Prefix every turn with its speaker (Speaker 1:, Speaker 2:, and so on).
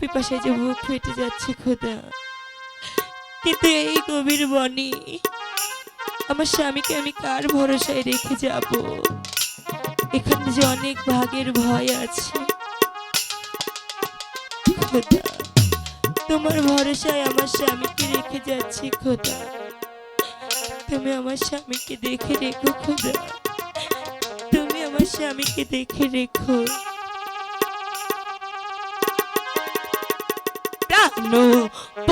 Speaker 1: পিপাসে যে বুক ফেটে যাচ্ছে খোদা। কিন্তু এই গভীর বনে আমার স্বামীকে আমি কার ভরসায় রেখে যাব? এখানে যে অনেক ভাগের ভয় আছে। খোদা, তোমার ভরসায় আমার স্বামীকে রেখে যাচ্ছি খোদা। তুমি আমার স্বামীকে দেখে রেখো খোদা। তুমি আমার স্বামীকে দেখে রেখো। প্রাণ